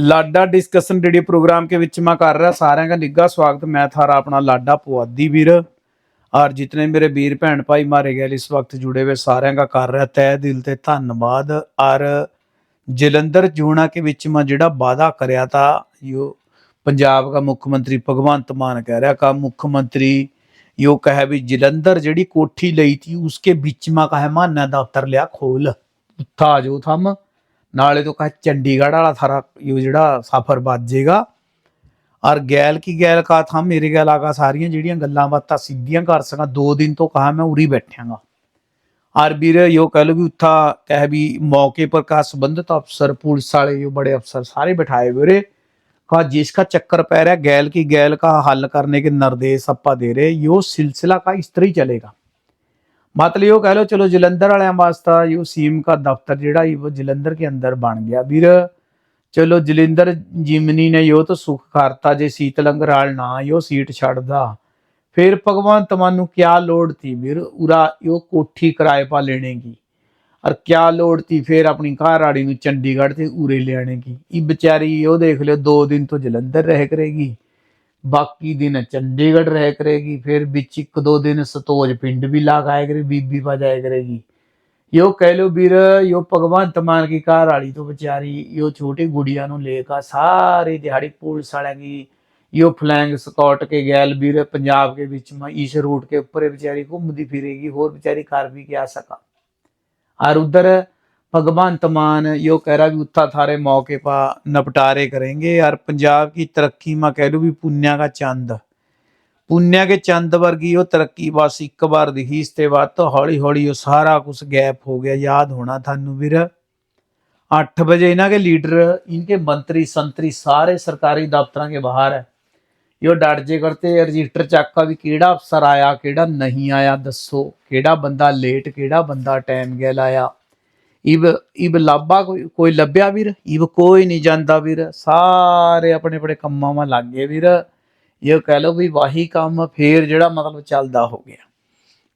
लाडा discussion radio programme के बीच मैं कर रहा सारे का निघा स्वागत मैं था रहा अपना लाडा पुआदी वीर और जितने मेरे वीर भैन भाई मारे गए इस वक्त जुड़े हुए सारे का कर रहा तय दिल से धन्यवाद और जलंधर जोना के बीच में जोड़ा वादा कराया था यो पंजाब का मुख्यमंत्री भगवंत मान कह रहा का मुख्यमंत्री यो कहे भी जलंधर जड़ी कोठी ली थी उसके बीच में कहे मां ना दफ्तर लिया खोल उत्था आ जाओ थम ਨਾਲੇ ਤੋਂ ਕਹ ਚੰਡੀਗੜ੍ਹ ਵਾਲਾ ਸਾਰਾ ਇਹ ਜਿਹੜਾ ਸਫ਼ਰ ਵੱਜ ਜਾਏਗਾ ਔਰ ਗੈਲ ਕੀ ਗੈਲ ਕਾ ਥਾ ਮੇਰੇ ਗੈਲ ਆਗਾ ਸਾਰੀਆਂ ਜਿਹੜੀਆਂ ਗੱਲਾਂ ਬਾਤਾਂ ਸਿੱਧੀਆਂ ਕਰ ਸਕਾਂ ਦੋ ਦਿਨ ਤੋਂ ਕਹਾ ਮੈਂ ਉਰੀ ਬੈਠਾਂਗਾ ਔਰ ਵੀਰ ਯੋ ਕਹ ਲੋ ਵੀ ਉੱਥਾ ਕਹਿ ਵੀ ਮੌਕੇ ਪਰ ਕਾ ਸੰਬੰਧਿਤ ਅਫਸਰ ਪੁਲਿਸ ਵਾਲੇ ਜੋ बड़े अफसर सारे बैठाए हुए रे कहा जिसका चक्कर पै रहा है गैल की गैल का हल करने के निर्देश अपा दे रहे यो सिलसिला का इस तरह ही चलेगा मतलब यो कह लो चलो जलंधर वाले वास्ता यो सीम का दफ्तर ਜਿਹੜਾ ਇਹ ਜਲੰਧਰ के अंदर ਬਣ ਗਿਆ ਵੀਰ ਚਲੋ ਜਲਿੰਦਰ ਜਿਮਨੀ ਨੇ ਯੋ ਤਾਂ ਸੁਖ ਕਰਤਾ ਜੇ ਸੀਤਲੰਗ ਰਾਲ ਨਾ ਯੋ ਸੀਟ ਛੱਡਦਾ ਫਿਰ ਭਗਵੰਤ ਮਾਨ ਨੂੰ ਕਿਆ ਲੋੜ ਥੀ ਵੀਰ ਉਰਾ ਯੋ ਕੋਠੀ ਕਿਰਾਏ ਪਾ ਲੈਣੇ ਕੀ ਔਰ ਕਿਆ ਲੋੜ ਥੀ ਫਿਰ ਆਪਣੀ ਘਰ ਵਾਲੀ ਨੂੰ ਚੰਡੀਗੜ੍ਹ ਤੇ ਉਰੇ ਲਿਆਣੇ ਕੀ ਇਹ ਵਿਚਾਰੀ ਉਹ ਦੇਖ ਲਿਓ ਦੋ ਦਿਨ ਤੋਂ ਜਲੰਧਰ ਰਹਿ ਕਰੇਗੀ ਬਾਕੀ ਦਿਨ ਚੰਡੀਗੜ੍ਹ ਰਹਿ ਕਰੇਗੀ ਫਿਰ ਵਿੱਚ ਇੱਕ ਦੋ ਦਿਨ ਸਤੋਜ ਪਿੰਡ ਵੀ ਲਗਾਇਆ ਕਰੇ ਬੀਬੀ ਵਜਾਇਆ ਕਰੇਗੀ ਯੋ ਕਹਿ ਲੋ ਵੀਰ ਯੋ ਭਗਵੰਤ ਮਾਨ ਕੀ ਘਰ ਵਾਲੀ ਤੋਂ ਵਿਚਾਰੀ ਯੋ ਛੋਟੀ ਗੁੜੀਆਂ ਨੂੰ ਲੈ ਕੇ ਸਾਰੀ ਦਿਹਾੜੀ ਪੁਲਿਸ ਵਾਲਿਆਂ की यो फ्लैंग स्कॉट के गैल ਵੀਰ ਪੰਜਾਬ के बीच में इस रूट के ऊपर ये बेचारी घूमती फिरेगी और बेचारी कर भी क्या सका और उधर भगवंत मान यो कह रहा भी उत्था थारे मौके पा निपटारे करेंगे और पंजाब की तरक्की में कह लो भी पुण्या का चंद ਪੁੰਨਿਆ ਕੇ ਚੰਦ ਵਰਗੀ ਉਹ ਤਰੱਕੀ ਬਸ ਇੱਕ ਵਾਰ ਦਿਖੀ ਇਸ ਤੇ ਬਾਅਦ ਤਾਂ ਹੌਲੀ ਹੌਲੀ ਉਹ ਸਾਰਾ ਕੁਝ ਗੈਪ ਹੋ ਗਿਆ ਯਾਦ ਹੋਣਾ ਤੁਹਾਨੂੰ ਵੀਰ 8 बजे इन्हों के लीडर इनके मंत्री संतरी सारे सरकारी दफ्तर के बाहर है यो डट जे करते रजिस्टर ਚੱਕਾ ਵੀ ਕਿਹੜਾ ਅਫਸਰ ਆਇਆ ਕਿਹੜਾ ਨਹੀਂ ਆਇਆ ਦੱਸੋ ਕਿਹੜਾ ਬੰਦਾ ਲੇਟ ਕਿਹੜਾ ਬੰਦਾ ਟਾਈਮ ਗਿਆ ਲਾਇਆ ਇਵ ਇਵ ਲਾਬਾ ਕੋਈ ਕੋਈ ਲੱਭਿਆ ਵੀਰ? ਇਵ ਕੋਈ ਨਹੀਂ ਜਾਂਦਾ ਵੀਰ। ਸਾਰੇ ਆਪਣੇ ਆਪਣੇ ਕੰਮਾਂ 'ਮਾ ਲੱਗੇ ਵੀਰ। ਇਹ ਕਹਿ ਲੋ ਵੀ ਵਾਹੀ ਕੰਮ ਫੇਰ ਜਿਹੜਾ ਮਤਲਬ ਚੱਲਦਾ ਹੋ ਗਿਆ।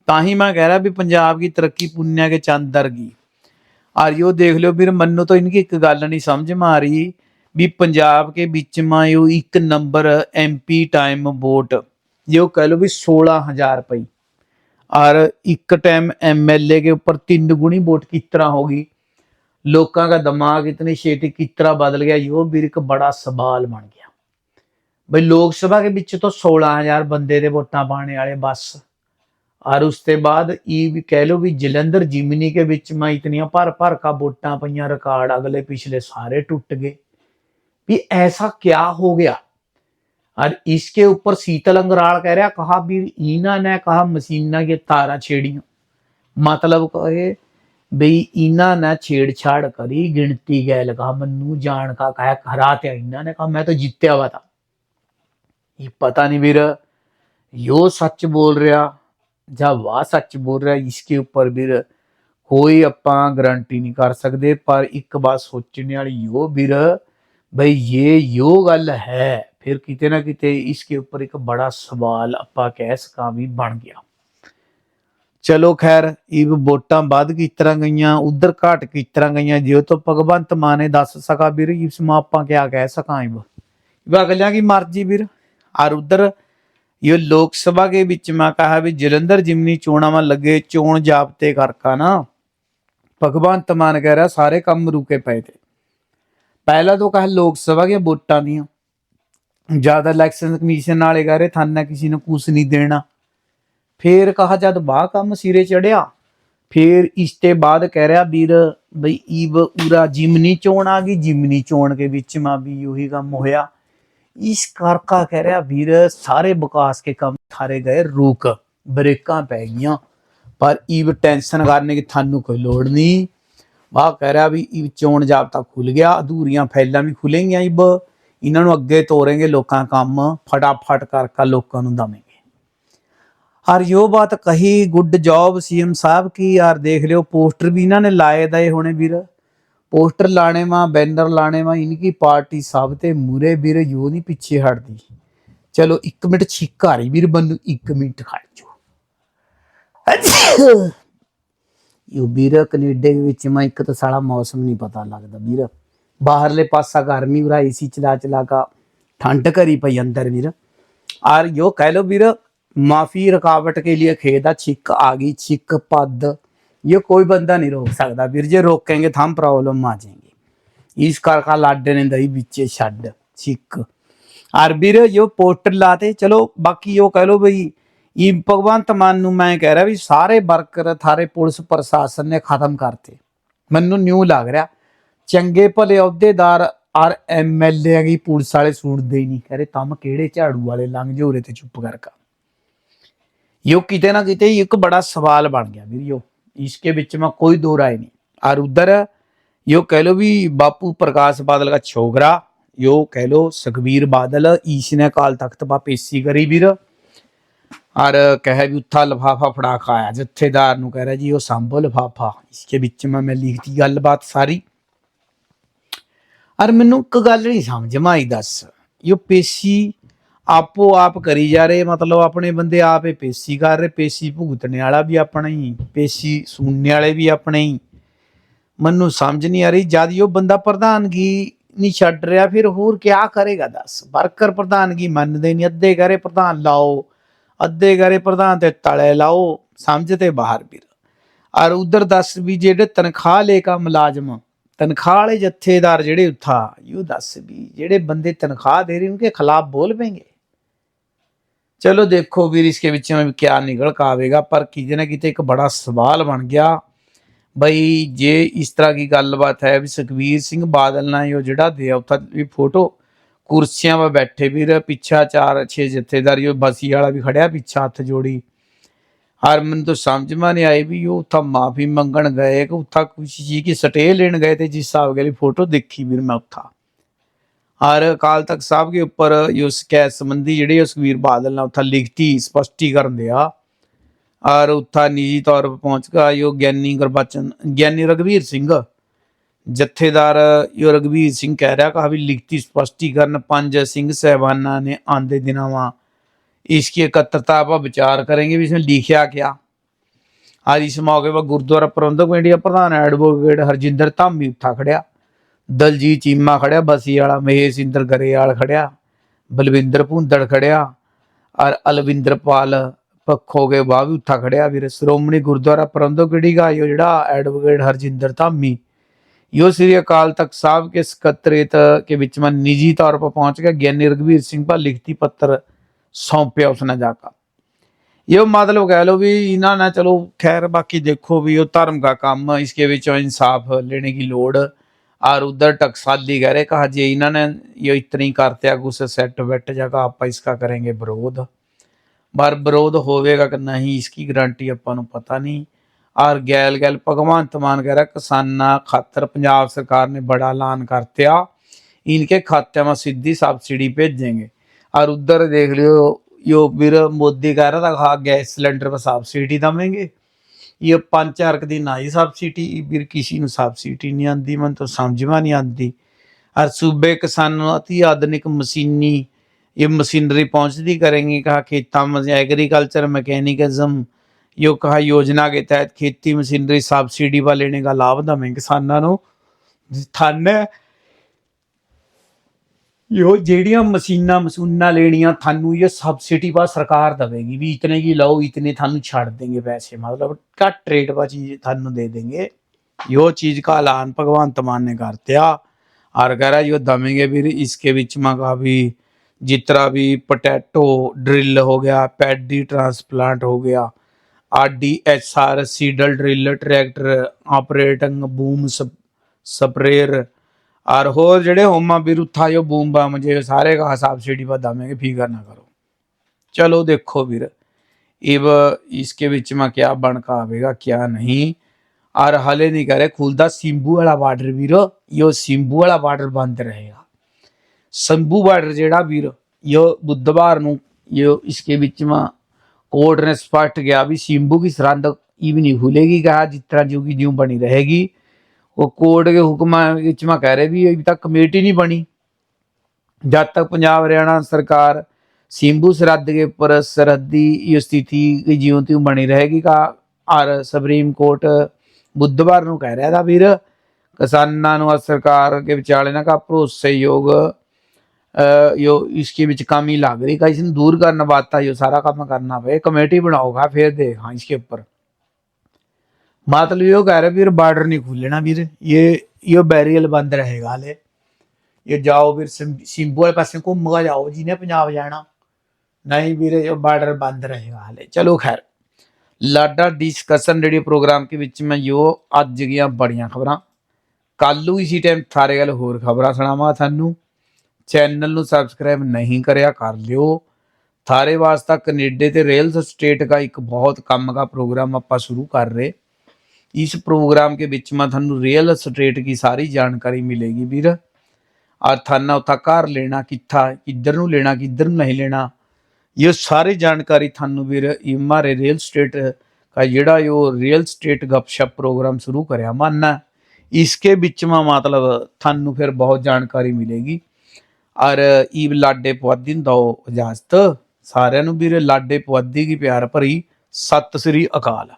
ਤਾਂ ਹੀ ਮੈਂ ਕਹਿ ਰਿਹਾ ਵੀ ਪੰਜਾਬ ਦੀ ਤਰੱਕੀ ਪੁੰਨਿਆ ਕੇ ਚੰਦਰ ਗਈ ਆਰਿਓ ਦੇਖ ਲਿਓ ਵੀਰ, ਮੈਨੂੰ ਤਾਂ ਇਨਕੀ ਇੱਕ ਗੱਲ ਨਹੀਂ ਸਮਝ ਮਾਰੀ ਵੀ ਪੰਜਾਬ ਕੇ ਵਿੱਚ ਮਾ ਇੱਕ ਨੰਬਰ ਐਮਪੀ ਟਾਈਮ ਵੋਟ, ਜੋ ਕਹਿ ਲਓ ਵੀ 16000 ਰੁਪਏ और एक टाइम एमएलए के ऊपर तीन गुनी वोट किस तरह होगी लोगों का दिमाग इतनी छेती किस तरह बदल गया यो भी एक बड़ा सवाल बन गया भाई लोक सभा के बीच तो सोलह हजार बंदे दे वोटां पाने वाले बस और उसके बाद ये भी कह लो भी जलंधर जिमनी के बीच में इतनियां भर भर का वोटां पईयां रिकॉर्ड अगले पिछले सारे टूट गए भी ऐसा क्या हो गया और इसके ऊपर शीतल अंगराल कह रहा कहा भी इना ने कहा मशीना के तारा छेड़ियां मतलब कहे बई इना ने छेड़छाड़ करी गिनती गैल कहा मन्नू जान का कहा हराते इना ने कहा मैं तो जीत्या हुआ था ये पता नहीं ਵੀਰ यो सच बोल रहा ਜਾਂ ਵਾਹ ਸੱਚ ਬੋਲ ਰਿਹਾ ਇਸਕੇ ਉੱਪਰ ਵੀਰ ਕੋਈ ਆਪਾਂ ਗਾਰੰਟੀ ਨਹੀਂ ਕਰ ਸਕਦੇ ਪਰ ਇੱਕ ਬਾਤ ਸੋਚਣ ਵਾਲੀ ਯੋ ਵੀਰ ਬਈ ਇਹ ਯੋ ਗੱਲ ਹੈ ਫਿਰ ਕਿਤੇ ਨਾ ਕਿਤੇ ਇਸਕੇ ਉੱਪਰ ਇੱਕ ਬੜਾ ਸਵਾਲ ਆਪਾਂ ਕਹਿ ਸਕਾਂ ਵੀ ਬਣ ਗਿਆ ਚਲੋ ਖੈਰ ਇਹ ਵੋਟਾਂ ਵੱਧ ਕਿਸ ਤਰ੍ਹਾਂ ਗਈਆਂ ਉਧਰ ਘਟ ਕਿਸ ਤਰ੍ਹਾਂ ਗਈਆਂ ਜੇ ਤੋਂ ਭਗਵੰਤ ਮਾਨ ਨੇ ਦੱਸ ਸਕਾ ਵੀਰ ਇਸ ਮਾ ਆਪਾਂ ਕਿਆ ਕਹਿ ਸਕਾਂ ਇਹ ਇਹ ਅਗਲਿਆਂ की ਮਰਜ਼ੀ ਵੀਰ ਔਰ ਉਧਰ ये लोकसभा के बीच में कहा भी जलंधर जिमनी चोणा में लगे चोण जाब्ते करका ना भगवंत मान कह रहा सारे काम रुके ਪਹਿला ਤੋਂ ਕਹ ਲੋਕ ਸਭਾ ਦੀਆਂ ਵੋਟਾਂ ਦੀਆਂ। ਜ਼ਿਆਦਾ ਇਲੈਕਸ਼ਨ ਕਮਿਸ਼ਨ ਨਾਲ ਕਹ ਰਹੇ, ਥਾਨਾ ਕਿਸੇ ਨੂੰ ਕੁਛ ਨਹੀਂ ਦੇਣਾ। ਫੇਰ ਕਹਾ, ਜਦ ਬਾ ਕੰਮ ਸਿਰੇ ਚੜਿਆ, ਫੇਰ ਇਸ ਤੇ ਬਾਅਦ ਕਹਿ ਰਿਹਾ ਵੀਰ ਬਈ ਈਵ ਉਰਾ ਜਿਮਨੀ ਚੋਣ ਆ ਗਈ, ਜਿਮਨੀ ਚੋਣ ਕੇ ਵਿੱਚ ਮਾ ਵੀ ਉਹੀ ਕੰਮ ਹੋਇਆ। ਇਸ ਕਰਕਾ ਕਹਿ ਰਿਹਾ ਵੀਰ, ਸਾਰੇ ਵਿਕਾਸ ਕੇ ਕੰਮ ਥਾਰੇ ਗਏ, ਰੁਕ, ਬਰੇਕਾਂ ਪੈ ਗਈਆਂ। ਪਰ ਈਵ ਟੈਨਸ਼ਨ ਕਰਨੇ ਕੀ ਤੁਹਾਨੂੰ ਕੋਈ ਲੋੜ ਨਹੀਂ। ਵਾਹ ਕਹਿ ਰਿਹਾ ਵੀ ਇਹ ਚੋਣ ਜਾਬਤਾ ਖੁੱਲ ਗਿਆ ਅਧੂਰੀਆਂ ਫਾਈਲਾਂ ਵੀ ਖੁੱਲੇਗੀਆਂ ਇਬ ਇਹਨਾਂ ਨੂੰ ਅੱਗੇ ਤੋਰेंगे ਲੋਕਾਂ ਕੰਮ ਫਟਾਫਟ ਕਰਕੇ ਲੋਕਾਂ ਨੂੰ ਦਮੇ और यो बात कही गुड जॉब सीएम साहब की यार देख लियो पोस्टर भी इन्होंने लाए दए होने वीर पोस्टर लाने माँ बैनर लाने माँ इनकी पार्टी सब ते मुरे वीर यो नहीं पीछे हटती चलो एक मिनट छीक आ रही वीर बनू एक मिनट खड़ जाओ यो ਵੀਰ ਕੈਨੇਡਾ ਦੇ ਵਿੱਚ ਮੈਂ ਇੱਕ ਤਾਂ ਸਾਲਾ ਮੌਸਮ ਨਹੀਂ ਪਤਾ ਲੱਗਦਾ ਵੀਰ ਬਾਹਰਲੇ ਪਾਸਾ ਗਰਮੀ ਉਰਾ ਏਸੀ ਚਲਾ ਚਲਾ ਕਾ ठंड करी पई अंदर वीर और यो कह लो वीर माफी रुकावट के लिए खेदा छिक आ गई छिक पद ये कोई बंदा नहीं रोक सकता वीर जे रोकेंगे तो हम प्रॉब्लम आ जाएंगे इस कर का लाडे ने दही बिचे छड छिक और ਵੀਰ ਜੋ ਪੋਸਟਰ ਲਾਤੇ ਚਲੋ ਬਾਕੀ ਉਹ ਕਹਿ ਲੋ ਬਈ ਇਹ ਭਗਵੰਤ ਮਾਨ ਨੂੰ ਮੈਂ ਕਹਿ ਰਿਹਾ ਵੀ ਸਾਰੇ ਵਰਕਰ ਥਾਰੇ ਪੁਲਿਸ ਪ੍ਰਸ਼ਾਸਨ ਨੇ ਖਤਮ ਕਰਤੇ ਮੈਨੂੰ ਨਿਊ ਲੱਗ ਰਿਹਾ ਚੰਗੇ ਭਲੇ ਅਹੁਦੇਦਾਰ ਔਰ ਐਮਐਲਏ ਦੀ ਪੁਲਿਸ ਵਾਲੇ ਸੂਟਦੇ ਹੀ ਨਹੀਂ ਕਹ ਰਹੇ ਤਮ ਕਿਹੜੇ ਝਾੜੂ ਵਾਲੇ ਲੰਘ ਜੋਰੇ ਤੇ ਚੁੱਪ ਕਰਕਾ ਯੋ ਕਿਤੇ ਨਾ ਕਿਤੇ ਇੱਕ ਬੜਾ ਸਵਾਲ ਬਣ ਗਿਆ ਵੀਰਿਓ ਇਸਕੇ ਵਿੱਚ ਮੈਂ ਕੋਈ ਦੋ ਰਾਏ नहीं और उधर यो कह लो भी बापू प्रकाश बादल का छोकरा यो कह लो सुखबीर बादल इसने काल तख्त पा पेशी करी ਵੀਰ ਔਰ ਕਹੇ ਵੀ ਉੱਥਾ ਲਫਾਫਾ ਫੜਾ ਕੇ ਆਇਆ, ਜਥੇਦਾਰ ਨੂੰ ਕਹਿ ਰਿਹਾ ਜੀ, ਉਹ ਸੰਭੋ ਲਿਫਾਫਾ। ਇਸਕੇ ਵਿੱਚ ਮੈਂ ਮੈਂ ਲਿਖਤੀ ਗੱਲਬਾਤ ਸਾਰੀ। ਔਰ ਮੈਨੂੰ ਇੱਕ ਗੱਲ ਨਹੀਂ ਸਮਝ ਮਾਈ ਦੱਸ। ਇਹ ਪੇਸ਼ੀ ਆਪੋ ਆਪ ਕਰੀ ਜਾ ਰਹੇ, ਮਤਲਬ ਆਪਣੇ ਬੰਦੇ ਆਪੇ ਪੇਸ਼ੀ ਕਰ ਰਹੇ, ਪੇਸ਼ੀ ਭੁਗਤਣੇ ਵਾਲਾ ਵੀ ਆਪਣਾ ਹੀ, ਪੇਸ਼ੀ ਸੁਣਨੇ ਵਾਲੇ ਵੀ ਆਪਣੇ ਹੀ। ਮੈਨੂੰ ਸਮਝ ਨਹੀਂ ਆ ਰਹੀ, ਜਦ ਉਹ ਬੰਦਾ ਪ੍ਰਧਾਨਗੀ ਨਹੀਂ ਛੱਡ ਰਿਹਾ, ਫਿਰ ਹੋਰ ਕਿਆ ਕਰੇਗਾ ਦੱਸ? ਵਰਕਰ ਪ੍ਰਧਾਨਗੀ ਮੰਨਦੇ ਨਹੀਂ, ਅੱਧੇ ਕਰੇ ਪ੍ਰਧਾਨ ਲਾਓ। ਅੱਧੇ ਗਰੇ ਪ੍ਰਧਾਨ ਤੇ ਤਲੇ ਲਾਓ, ਸਮਝ ਤੇ ਬਾਹਰ ਵੀਰ। ਔਰ ਉਧਰ ਦੱਸ ਵੀ ਜਿਹੜੇ ਤਨਖਾਹ ਲੈ ਕੇ ਮੁਲਾਜ਼ਮ, ਤਨਖਾਹ ਵਾਲੇ ਜਥੇਦਾਰ ਜਿਹੜੇ ਉੱਥਾ, ਯੂ ਦੱਸ ਵੀ ਜਿਹੜੇ ਬੰਦੇ ਤਨਖਾਹ ਦੇ ਰਹੇ, ਉਹਨਕੇ ਖਿਲਾਫ ਬੋਲ ਪੈਂਗੇ ਚਲੋ ਦੇਖੋ ਵੀਰ, ਇਸਕੇ ਵਿੱਚੋਂ ਵੀ ਕਿਆ ਨਿਕਲ ਕੇ ਆਵੇਗਾ, ਪਰ ਕਿਤੇ ਨਾ ਕਿਤੇ ਇੱਕ ਬੜਾ ਸਵਾਲ ਬਣ ਗਿਆ। ਬਈ ਜੇ ਇਸ ਤਰ੍ਹਾਂ ਦੀ ਗੱਲਬਾਤ ਹੈ ਵੀ ਸੁਖਵੀਰ ਸਿੰਘ ਬਾਦਲ ਨਾਲ ਉਹ ਜਿਹੜਾ ਦੇ ਉਥਾ ਵੀ ਫੋਟੋ ਕੁਰਸੀਆਂ 'ਤੇ ਬੈਠੇ ਵੀਰ ਪਿੱਛਾ ਚਾਰ ਛੇ ਜਥੇਦਾਰੀ, ਉਹ ਬਸੀ ਵਾਲਾ ਵੀ ਖੜਿਆ ਪਿੱਛਾ ਹੱਥ ਜੋੜੀ। ਹਰਮਨ ਤੋਂ ਸਮਝ ਮਾ ਨਹੀਂ ਆਈ ਵੀ ਉਹ ਉੱਥਾ ਮਾਫੀ ਮੰਗਣ ਗਏ ਕਿ ਉੱਥਾ ਕੁਝ ਜੀ ਕੀ ਸਟੇ ਲੈਣ ਗਏ ਤੇ ਜਿਸ ਸਾਹਿਬ ਗਲੀ ਫੋਟੋ ਦੇਖੀ ਵੀਰ ਮੈਂ ਉੱਥਾ। ਹਰ ਅਕਾਲ ਤਖਤ ਸਾਹਿਬ ਦੇ ਉੱਪਰ ਜੋ ਸ਼ਿਕਾਇਤ ਸੰਬੰਧੀ ਜਿਹੜੇ ਉਸ ਵੀਰ ਬਾਦਲ ਨੇ ਉੱਥਾ ਲਿਖਤੀ, ਸਪਸ਼ਟੀਕਰਨ ਦਿਆ ਔਰ ਉੱਥਾ ਨਿੱਜੀ ਤੌਰ ਪਹੁੰਚ ਗਿਆ ਜੋ ਗਿਆਨੀ ਗੁਰਬਚਨ, ਗਿਆਨੀ ਰਗਵੀਰ ਸਿੰਘ। ਜਥੇਦਾਰ ਯੁਰਗਵੀਰ ਸਿੰਘ ਕਹਿ ਰਿਹਾ ਕਹਾ ਵੀ ਲਿਖਤੀ ਸਪਸ਼ਟੀਕਰਨ ਪੰਜ ਸਿੰਘ ਸਹਿਬਾਨਾਂ ਨੇ ਆਂਦੇ ਦਿਨਾਂ ਵਾ। ਇਸ ਕੀ ਇਕੱਤਰਤਾ ਆਪਾਂ ਵਿਚਾਰ ਕਰਾਂਗੇ ਵੀ ਇਸ ਵਿੱਚ ਲਿਖਿਆ ਕਿਆ? ਅੱਜ ਇਸ ਮੌਕੇ 'ਤੇ ਗੁਰਦੁਆਰਾ ਪ੍ਰਬੰਧਕ ਕਮੇਟੀ ਦਾ ਪ੍ਰਧਾਨ ਐਡਵੋਕੇਟ ਹਰਜਿੰਦਰ ਧਾਮੀ ਉੱਠਾ ਖੜਿਆ। ਦਲਜੀਤ ਚੀਮਾ ਖੜਿਆ, ਬਸੀ ਵਾਲਾ ਮਹੇਸ਼ ਇੰਦਰ ਗਰੇਵਾਲ ਖੜਿਆ, ਬਲਵਿੰਦਰ ਭੁੰਦੜ ਖੜਿਆ, ਔਰ ਅਲਵਿੰਦਰਪਾਲ ਪੱਖੋਗੇ ਬਾਹ ਵੀ ਉੱਠਾ ਖੜਿਆ। ਵੀਰ, ਸ਼੍ਰੋਮਣੀ ਗੁਰਦੁਆਰਾ ਪ੍ਰਬੰਧਕ ਕਮੇਟੀ ਦਾ ਜਿਹੜਾ ਐਡਵੋਕੇਟ ਹਰਜਿੰਦਰ ਧਾਮੀ यो श्री अकाल तख्त साहब के सकत्रेत के बीच में निजी तौर पर पहुंच गया ज्ञानी रघुवीर सिंह पर लिखती पत्र सौंपया उसने जाकर ये मतलब कह लो भी इन्हों ने चलो खैर बाकी देखो भी वो धर्म का काम इसके विचों इंसाफ लेने की लोड़ और उधर टकसाली कह रहे कहा जी इन्होंने ये इतनी करते कुछ सेट वेट जगह आप इसका करेंगे विरोध पर विरोध होवेगा कि नहीं इसकी गारंटी अपन ਨੂੰ ਪਤਾ ਨਹੀਂ ਔਰ ਗੈਲ ਗੈਲ ਭਗਵੰਤ ਮਾਨ कह रहा किसाना खातर पंजाब सरकार ने बड़ा ऐलान करते इनके खाते में सीधी सब्सिडी भेजेंगे और उधर देख लियो यो फिर मोदी कह रहा था हाँ गैस सिलेंडर पर सब्सिडी देंगे ये पांच चार ਕੁ ਦਿਨ ਆਈ ਸਬਸਿਡੀ ਵੀਰ ਕਿਸੇ ਨੂੰ ਸਬਸਿਡੀ ਨਹੀਂ ਆਂਦੀ ਮਨ ਤਾਂ ਸਮਝਵਾ ਨਹੀਂ ਆਂਦੀ और सूबे किसान अति आधुनिक मशीनी ये मशीनरी पहुंचती करेंगे कहा खेता में एग्रीकल्चर मैकेनिज्म यो कहा योजना के तहत खेती मशीनरी सब्सिडी व लेने का लाभ दवें किसानों ਥਨ ਯੋ ਜਿਹੜੀਆਂ ਮਸ਼ੀਨਾਂ ਮਸੂਨਾਂ ਲੈਣੀਆਂ ਤੁਹਾਨੂੰ ਇਹ ਸਬਸਿਡੀ ਬਾ ਸਰਕਾਰ ਦੇਵੇਗੀ ਵੀ ਇਤਨੇ ਕੀ ਲਓ ਇਤਨੇ ਤੁਹਾਨੂੰ ਛੱਡ ਦੇਂਗੇ ਪੈਸੇ ਮਤਲਬ ਘੱਟ ਰੇਟ ਬਾ ਚੀਜ਼ ਤੁਹਾਨੂੰ ਦੇ ਦੇਂਗੇ यो चीज का ऐलान भगवंत मान ने कर दिया और कह रहा जो दमेंगे फिर इसके बीच में का भी जितना भी पोटैटो ड्रिल हो गया पैडी ट्रांसप्लांट हो गया R D H R Seidel drill tractor operating boom sprayer और ਹੋਰ ਜਿਹੜੇ ਹੋਮਾ ਵੀ ਉੱਥਾ ਜੋ ਬੂਮ ਬਾਮ ਜੇ ਸਾਰੇ का सब्सिडी पर दमेंगे फिकर ना करो चलो देखो ਵੀਰ अब इसके बीच में क्या बन का आवेगा क्या नहीं और हले नहीं करे खुलदा सिंबू वाला बार्डर ਵੀਰ यो सिंबू वाला बार्डर बंद रहेगा ਸੰਭੂ ਬਾਰਡਰ ਜਿਹੜਾ ਵੀਰ ਇਹ ਬੁੱਧਵਾਰ ਨੂੰ ਇਹ ਇਸਕੇ ਵਿੱਚ में कोर्ट ने स्पष्ट किया भी सिंबू की सरहद ये भी नहीं खुलेगी कहा जिस तरह जो की ज्यों बनी रहेगी वो कोर्ट के हुक्म ਵਿੱਚ में कह रहे भी अभी तक कमेटी नहीं बनी जब तक पंजाब हरियाणा सरकार सिंबू सरहद के ऊपर सरहदी ये स्थिति की ज्यों त्यों बनी रहेगी का और सुप्रीम कोर्ट बुधवार ਨੂੰ ਕਹਿ ਰਿਹਾ था ਵੀਰ ਕਿਸਾਨਾਂ ਨੂੰ ਆ ਸਰਕਾਰ ਕੇ ਵਿਚਾਲੇ ਨਾ ਕਾ ਭਰੋਸੇਯੋਗ ਅ, यो इसके ਵਿੱਚ कमी लग रही का इसने दूर करना बात यो सारा काम करना पे कमेटी बनाओगा फिर देख हाँ इसके ऊपर मतलब यो कह रहे वीर बॉर्डर नहीं खुलना वीर ये ये बैरियल बंद रहेगा हाले ये जाओ ਵੀਰ ਸਿੰਬੂ ਵਾਲੇ ਪਾਸੇ ਘੁੰਮਗਾ ਜਾਓ ਜਿਹਨੇ ਪੰਜਾਬ ਜਾਣਾ ਨਹੀਂ ਵੀਰੇ ਇਹ ਬਾਰਡਰ ਬੰਦ ਰਹੇਗਾ ਹਾਲੇ ਚਲੋ ਖੈਰ ਲਾਡਾ ਡਿਸਕਸ਼ਨ ਰੇਡੀਓ ਪ੍ਰੋਗਰਾਮ ਕੇ ਵਿੱਚ ਮੈਂ ਜੋ ਅੱਜ ਦੀਆਂ ਬੜੀਆਂ ਖਬਰਾਂ ਕੱਲ ਨੂੰ ਇਸੀ ਟਾਈਮ ਥਾਰੇ ਗੱਲ ਹੋਰ ਖਬਰਾਂ ਸੁਣਾਵਾਂ ਤੁਹਾਨੂੰ ਚੈਨਲ ਨੂੰ ਸਬਸਕ੍ਰਾਈਬ ਨਹੀਂ ਕਰਿਆ ਕਰ ਲਿਓ ਥਾਰੇ ਵਾਸਤਾ ਕੈਨੇਡਾ ਤੇ ਰੇਲਸ ਸਟੇਟ ਦਾ ਇੱਕ ਬਹੁਤ ਕੰਮ ਦਾ ਪ੍ਰੋਗਰਾਮ ਆਪਾਂ ਸ਼ੁਰੂ ਕਰ ਰਹੇ इस प्रोग्राम के बीच में थानू रियल स्टेट की सारी जानकारी मिलेगी ਵੀਰ और थाना उथा घर लेना किथा किधर ਨੂੰ लेना किधर ਨੂੰ नहीं लेना ये सारी जानकारी थानू ਵੀਰ ਇਹ हमारे रियल स्टेट का ਜਿਹੜਾ यो रियल स्टेट गपशप प्रोग्राम शुरू करया मानना इसके बीच में मतलब थानू फिर बहुत जानकारी मिलेगी ਔਰ ਈਬ ਲਾਡੇ ਪੁਆਧੀ ਨੂੰ ਦਿਓ ਇਜਾਜ਼ਤ ਸਾਰਿਆਂ ਨੂੰ ਵੀਰੇ ਲਾਡੇ ਪੁਆਧੀ ਕੀ ਪਿਆਰ ਭਰੀ, ਸਤਿ ਸ੍ਰੀ ਅਕਾਲ।